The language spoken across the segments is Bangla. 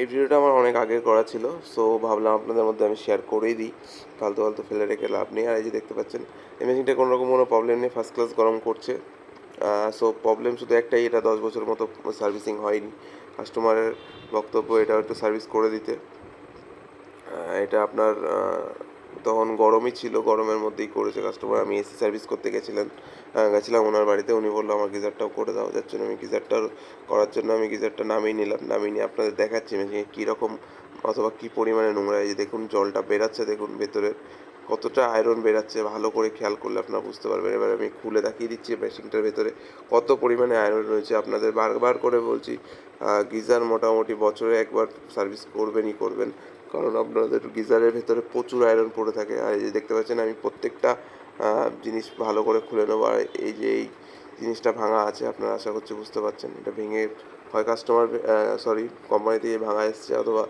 এই ভিডিওটা আমার অনেক আগের করা ছিল সো ভাবলাম আপনাদের মধ্যে আমি শেয়ার করেই দিই। ফালতু ফালতু ফেলে রেখে লাভ নেই। আর এই যে দেখতে পাচ্ছেন এই মেশিনটা কোনো রকম কোনো প্রবলেম নেই ফার্স্ট ক্লাস গরম করছে। সো প্রবলেম শুধু একটাই, এটা দশ বছর মতো সার্ভিসিং হয়নি। কাস্টমারের বক্তব্য এটা একটু সার্ভিস করে দিতে। এটা আপনার তখন গরমই ছিল, গরমের মধ্যেই করেছে কাস্টমার আমি এসি সার্ভিস করতে গেছিলেন গেছিলাম ওনার বাড়িতে, উনি বলল, আমার গিজারটাও করে দাও, যার জন্য আমি গিজারটা করার জন্য আমি গিজারটা নামিয়ে নিলাম, নামিয়ে নিয়ে আপনাদের দেখাচ্ছি মেশিনে কীরকম অথবা কী পরিমাণে নোংরা, এই যে দেখুন জলটা বেরাচ্ছে, দেখুন ভেতরে কতটা আয়রন বেরাচ্ছে, ভালো করে খেয়াল করলে আপনারা বুঝতে পারবেন। এবার আমি খুলে দেখিয়ে দিচ্ছি মেশিনটার ভেতরে, কত পরিমাণে আয়রন রয়েছে, আপনাদের বারবার করে বলছি গিজার মোটামুটি বছরে একবার সার্ভিস করবেনই করবেন। কারণ আপনাদের গিজারের ভেতরে প্রচুর আয়রন পড়ে থাকে। আর এই যে দেখতে পাচ্ছেন, আমি প্রত্যেকটা জিনিস ভালো করে খুলে নেব। আর এই যে এই জিনিসটা ভাঙা আছে, আপনারা আশা করছি বুঝতে পারছেন। এটা ভেঙে হয় কাস্টমার সরি কোম্পানি থেকে ভাঙা এসছে অথবা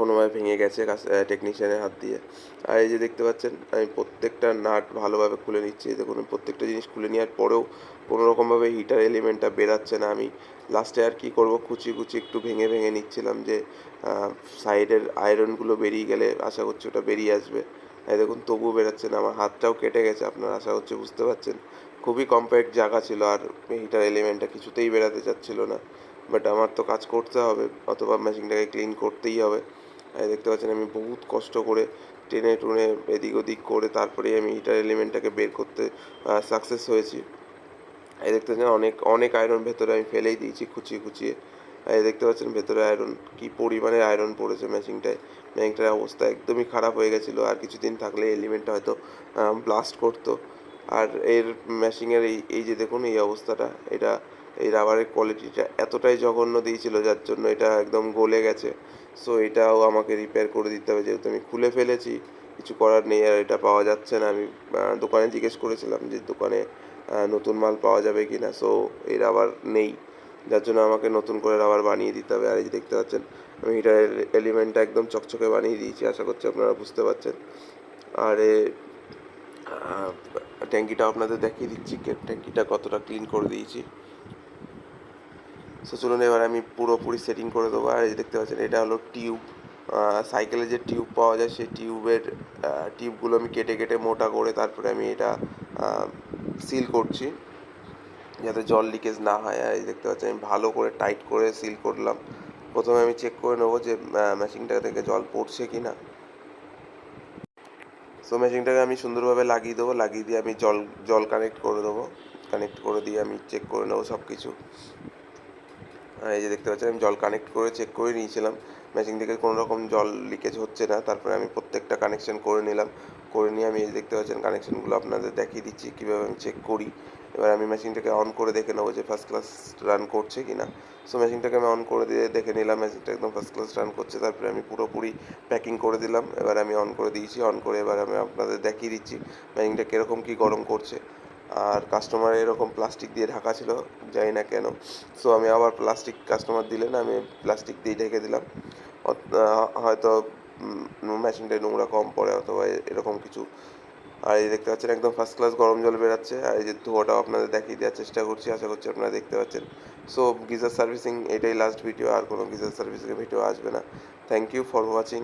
কোনোভাবে ভেঙে গেছে টেকনিশিয়ানের হাত দিয়ে। আর এই যে দেখতে পাচ্ছেন, আমি প্রত্যেকটা নাট ভালোভাবে খুলে নিচ্ছি। দেখুন, প্রত্যেকটা জিনিস খুলে নেওয়ার পরেও কোনো রকমভাবে হিটার এলিমেন্টটা বেরাচ্ছে না। আমি লাস্টে আর কি করব কুচি কুচি একটু ভেঙে ভেঙে নিচ্ছিলাম যে সাইডের আয়রনগুলো বেরিয়ে গেলে আশা করছি ওটা বেরিয়ে আসবে। এই দেখুন, তবুও বেরাচ্ছে না। আমার হাতটাও কেটে গেছে আপনার আশা করছি বুঝতে পারছেন। খুবই কম্প্যাক্ট জায়গা ছিল আর হিটার এলিমেন্টটা কিছুতেই বেরাতে চাচ্ছিল না। বাট আমার তো কাজ করতে হবে, অথবা মেশিনটাকে ক্লিন করতেই হবে। দেখতে পাচ্ছেন, আমি বহুত কষ্ট করে টেনে টুনে এদিক ওদিক করে তারপরেই আমি হিটার এলিমেন্টটাকে বের করতে সাকসেস হয়েছি। এই দেখতে পাচ্ছেন, অনেক অনেক আয়রন ভেতরে আমি ফেলেই দিয়েছি খুচিয়ে খুচিয়ে। এই দেখতে পাচ্ছেন, ভেতরে আয়রন কি পরিমাণে আয়রন পড়েছে মেশিনটায় মেশিনটার অবস্থা একদমই খারাপ হয়ে গেছিল, আর কিছুদিন থাকলে এলিমেন্টটা হয়তো ব্লাস্ট করতো। আর এর ম্যাচিংয়ের এই এই যে দেখুন, এই অবস্থাটা, এটা এই রাবারের কোয়ালিটিটা এতটাই জঘন্য দিয়েছিল, যার জন্য এটা একদম গলে গেছে। সো এটাও আমাকে রিপেয়ার করে দিতে হবে, যেহেতু আমি খুলে ফেলেছি, কিছু করার নেই আর এটা পাওয়া যাচ্ছে না। আমি দোকানে জিজ্ঞেস করেছিলাম যে দোকানে নতুন মাল পাওয়া যাবে কি না সো এই রাবার নেই, যার জন্য আমাকে নতুন করে রাবার বানিয়ে দিতে হবে। আর এই যে দেখতে পাচ্ছেন, আমি হিটার এলিমেন্টটা একদম চকচকে বানিয়ে দিয়েছি, আশা করছি আপনারা বুঝতে পারছেন। আর এ ট্যাঙ্কিটা আপনাদের দেখিয়ে দিচ্ছি, ট্যাঙ্কিটা কতটা ক্লিন করে দিয়েছি। সো চলুন এবার আমি পুরোপুরি সেটিং করে দেবো। আর এই দেখতে পাচ্ছেন, এটা হলো টিউব সাইকেলে যে টিউব পাওয়া যায়, সেই টিউবের টিউবগুলো আমি কেটে কেটে মোটা করে তারপরে আমি এটা সিল করছি। যাতে জল লিকেজ না হয়। আর এই দেখতে পাচ্ছেন, আমি ভালো করে টাইট করে সিল করলাম। প্রথমে আমি চেক করে নেব যে মেশিনটা থেকে জল পড়ছে কি না সো মেশিনটাকে আমি সুন্দরভাবে লাগিয়ে দেবো। লাগিয়ে দিয়ে আমি জল জল কানেক্ট করে দেবো। কানেক্ট করে দিয়ে আমি চেক করে নেব সব কিছু এই যে দেখতে পাচ্ছেন, আমি জল কানেক্ট করে চেক করে নিয়েছিলাম। মেশিন থেকে কোনো রকম জল লিকেজ হচ্ছে না। তারপরে আমি প্রত্যেকটা কানেকশন করে নিলাম। করে নিয়ে আমি এই দেখতে পাচ্ছেন কানেকশনগুলো আপনাদের দেখিয়ে দিচ্ছি, কীভাবে আমি চেক করি। এবার আমি মেশিনটাকে অন করে দেখে নেব যে ফার্স্ট ক্লাস রান করছে কি না সো মেশিনটাকে আমি অন করে দিয়ে দেখে নিলাম মেশিনটা একদম ফার্স্ট ক্লাস রান করছে। তারপরে আমি পুরোপুরি প্যাকিং করে দিলাম। এবার আমি অন করে দিয়েছি। অন করে এবার আমি আপনাদের দেখিয়ে দিচ্ছি মেশিনটা কীরকম, কী গরম করছে। আর কাস্টমার এরকম প্লাস্টিক দিয়ে ঢাকা ছিল, জানি না কেন। সো আমি আবার প্লাস্টিক কাস্টমার দিলেন আমি প্লাস্টিক দিয়ে ঢেকে দিলাম। হয়তো মেশিনটায় নোংরা কম পড়ে অথবা এরকম কিছু। আর এই দেখতে পাচ্ছেন, একদম ফার্স্ট ক্লাস গরম জল বেরাচ্ছে। আর এই যে ধোয়াটাও আপনাদের দেখিয়ে দেওয়ার চেষ্টা করছি, আশা করছি আপনারা দেখতে পাচ্ছেন। সো গিজার সার্ভিসিং এটাই লাস্ট ভিডিও আর কোনো গিজার সার্ভিসিংয়ের ভিডিও আসবে না। Thank you for watching